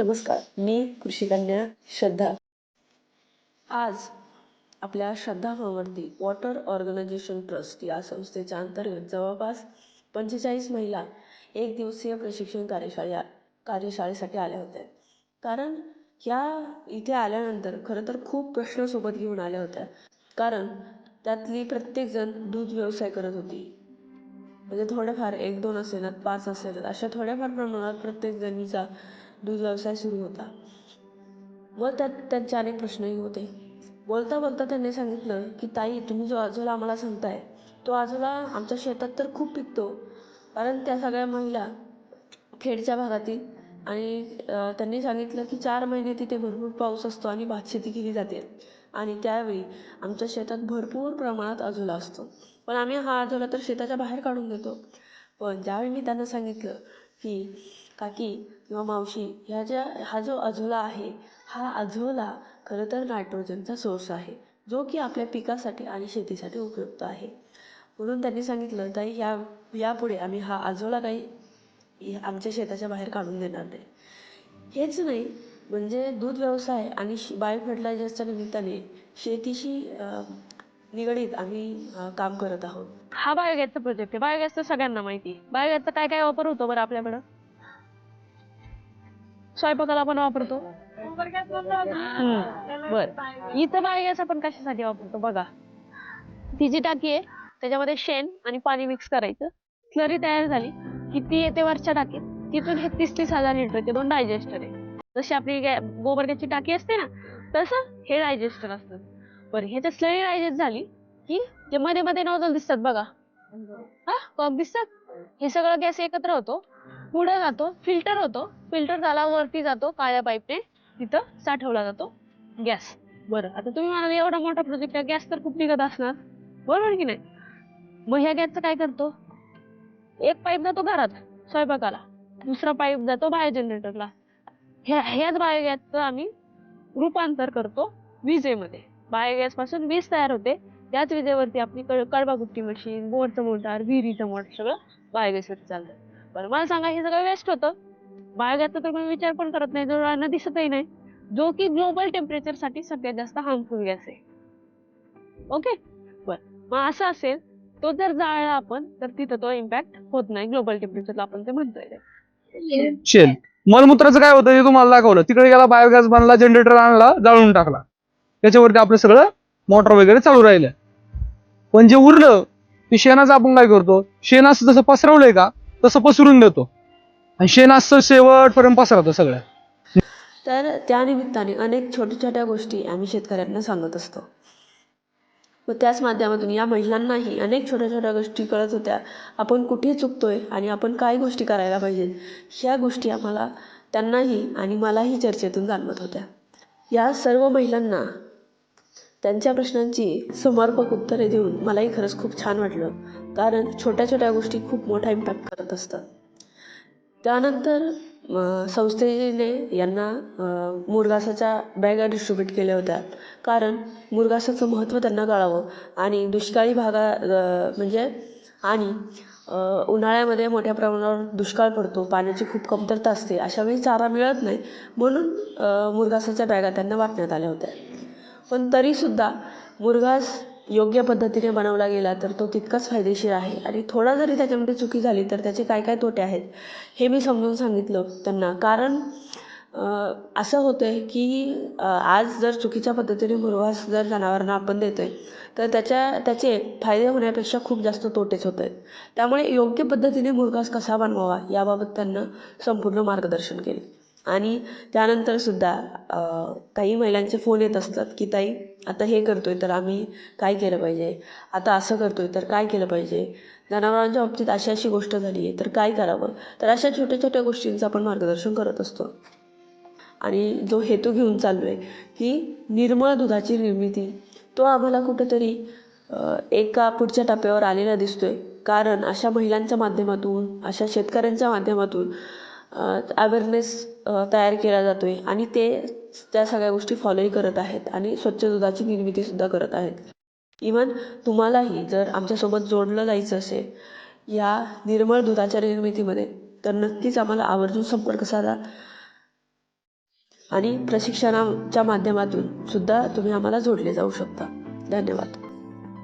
नमस्कार मी कृषिकन्या श्रद्धा. आज आपल्या श्रद्धा भवंती वॉटर ऑर्गनायझेशन ट्रस्ट या संस्थेच्या अंतर्गत जवळपास पंचेचाळीस महिला एक दिवसीय प्रशिक्षण कार्यशाळा कार्यशाळेसाठी आल्या होत्या. कारण या इथे आल्यानंतर खरं तर खूप प्रश्न सोबत घेऊन आल्या होत्या. कारण त्यातली प्रत्येकजण दूध व्यवसाय करत होती. म्हणजे थोडेफार एक दोन असेल पाच असेल अशा थोड्याफार प्रमाणात प्रत्येक जणीचा दूध व्यवसाय सुरू होता. व त्यात त्यांचे अनेक प्रश्नही होते. बोलता बोलता त्यांनी सांगितलं की ताई तुम्ही जो आजोला आम्हाला सांगताय तो आजोला आमच्या शेतात तर खूप पिकतो. कारण त्या सगळ्या महिला खेडच्या भागातील आणि त्यांनी सांगितलं की चार महिने तिथे भरपूर पाऊस असतो आणि भातशेती केली जाते. आणि त्यावेळी आमच्या शेतात भरपूर प्रमाणात आजोला असतो. पण आम्ही हा आजोला तर शेताच्या बाहेर काढून देतो. पण ज्यावेळी मी त्यांना सांगितलं की काकी किंवा मावशी ह्या ज्या हा जो अजोला आहे हा अझोला खरं तर नायट्रोजनचा सोर्स आहे जो की आपल्या पिकासाठी आणि शेतीसाठी उपयुक्त आहे. म्हणून त्यांनी सांगितलं ताई ह्या यापुढे आम्ही हा आजोला काही आमच्या शेताच्या बाहेर काढून देणार नाही. हेच नाही म्हणजे दूध व्यवसाय आणि बायो फर्टिलायझर्सच्या निमित्ताने शेतीशी निगडीत आम्ही काम करत आहोत. हा बायोगॅसचा प्रोजेक्ट आहे. बायोगॅस तर सगळ्यांना माहिती आहे. बायोगॅसचा काय काय वापर होतो बरं आपल्याकडं? स्वयंपाकाला आपण वापरतो. बर. इथं बायोगॅस आपण कशासाठी वापरतो बघा. ती जी टाकी आहे त्याच्यामध्ये शेण आणि पाणी मिक्स करायचं. स्लरी तयार झाली की ती येते वरच्या टाकीत. तिथून हे तीस तीस हजार लिटर ते दोन डायजेस्टर आहे. जशी आपली गॅ गोबर गॅसची टाकी असते ना तसं हे डायजेस्टर असतं. बरं हे स्लरी डायजेस्ट झाली. की ते मध्ये मध्ये नॉझल दिसतात बघा. हा कॉक दिसतात. हे सगळं गॅस एकत्र होतो. पुढे जातो फिल्टर होतो. फिल्टर झाला वरती जातो काळ्या पाईपने तिथं साठवला जातो गॅस बरं आता तुम्ही म्हणाल एवढा मोठा प्रोजेक्ट आहे गॅस तर खूप निघत असणार. बरोबर की नाही? मग ह्या गॅसचं काय करतो? एक पाईप जातो घरात स्वयंपाकाला. दुसरा पाईप जातो बायो जनरेटरला ह्या ह्याच बायोगॅसचं आम्ही रूपांतर करतो विजेमध्ये. बायोगॅसपासून वीज तयार होते. त्याच विजेवरती आपली कडबाकुट्टी मशीन बोरचं मोटार विहिरीचं मोटर सगळं बायोगॅसवरती चालतं. बरं मला सांगा हे सगळं वेस्ट होतं. बायोगॅसचा तर कोणी विचार पण करत नाही जो दिसतही नाही. जो की ग्लोबल टेम्परेचरसाठी सगळ्यात जास्त हार्मफुल गॅस आहे. ओके बर मग असं असेल तो जर जाळला आपण तर तिथं तो इम्पॅक्ट होत नाही. ग्लोबल टेम्परेचरला आपण ते म्हणतोय. शेल मलमूत्राचं काय होतं हे तुम्हाला दाखवलं. तिकडे गेला बायोगॅस बनला जनरेटर आणला जाळून टाकला. त्याच्यावरती आपलं सगळं मोटर वगैरे चालू राहिलं. पण जे उरलं ते शेणाचं आपण काय करतो? शेण असं जसं पसरवलंय का तसं पसरून देतो. आणि शेण असं शेवटपर्यंत पसरवतो सगळं. तर त्या निमित्ताने अनेक छोट्या छोट्या गोष्टी आम्ही शेतकऱ्यांना सांगत असतो. व त्याच माध्यमातून या महिलांनाही अनेक छोट्या छोट्या गोष्टी कळत होत्या. आपण कुठे चुकतोय आणि आपण काय गोष्टी करायला पाहिजेत ह्या गोष्टी आम्हाला त्यांनाही आणि मलाही चर्चेतून जाणवत होत्या. या सर्व महिलांना त्यांच्या प्रश्नांची समर्पक उत्तरे देऊन मलाही खरंच खूप छान वाटलं. कारण छोट्या छोट्या गोष्टी खूप मोठा इम्पॅक्ट करत असतात. त्यानंतर संस्थेने यांना मुरघासाच्या बॅगा डिस्ट्रीब्यूट केल्या होत्या. कारण मुरघासाचं महत्त्व त्यांना कळावं आणि दुष्काळी भागा म्हणजे आणि उन्हाळ्यामध्ये मोठ्या प्रमाणावर दुष्काळ पडतो पाण्याची खूप कमतरता असते अशावेळी चारा मिळत नाही म्हणून मुरघासाच्या बॅगा त्यांना वाटण्यात आल्या होत्या. पण तरीसुद्धा मुरघास योग्य पद्धतीने बनवला गेला तर तो तितकाच फायदेशीर आहे. आणि थोडा जरी त्याच्यामध्ये चुकी झाली तर त्याचे काय काय तोटे आहेत हे मी समजून सांगितलं त्यांना. कारण असं होतं आहे की आज जर चुकीच्या पद्धतीने मुरघास जर जनावरांना आपण देतो आहे तर त्याच्या त्याचे फायदे होण्यापेक्षा खूप जास्त तोटेच होत आहेत त्यामुळे योग्य पद्धतीने मुरघास कसा बनवावा याबाबत त्यांना संपूर्ण मार्गदर्शन केले. आणि त्यानंतरसुद्धा काही महिलांचे फोन येत असतात की ताई आता हे करतो आहे तर आम्ही काय केलं पाहिजे? आता असं करतो आहे तर काय केलं पाहिजे? जनावरांच्या बाबतीत अशी अशी गोष्ट झाली आहे तर काय करावं? तर अशा छोट्या छोट्या गोष्टींचं आपण मार्गदर्शन करत असतो. आणि जो हेतू घेऊन चाललो आहे की निर्मळ दुधाची निर्मिती. तो आम्हाला कुठंतरी एका पुढच्या टप्प्यावर आलेला दिसतो आहे कारण अशा महिलांच्या माध्यमातून अशा शेतकऱ्यांच्या माध्यमातून अवेअरनेस तयार केला जातो आहे आणि ते त्या सगळ्या गोष्टी फॉलोही करत आहेत आणि स्वच्छ दुधाची निर्मितीसुद्धा करत आहेत. इवन तुम्हालाही जर आमच्यासोबत जोडलं जायचं असेल या निर्मळ दुधाच्या निर्मितीमध्ये तर नक्कीच आम्हाला आवर्जून संपर्क साधा. आणि प्रशिक्षणाच्या माध्यमातून सुद्धा तुम्ही आम्हाला जोडले जाऊ शकता. धन्यवाद.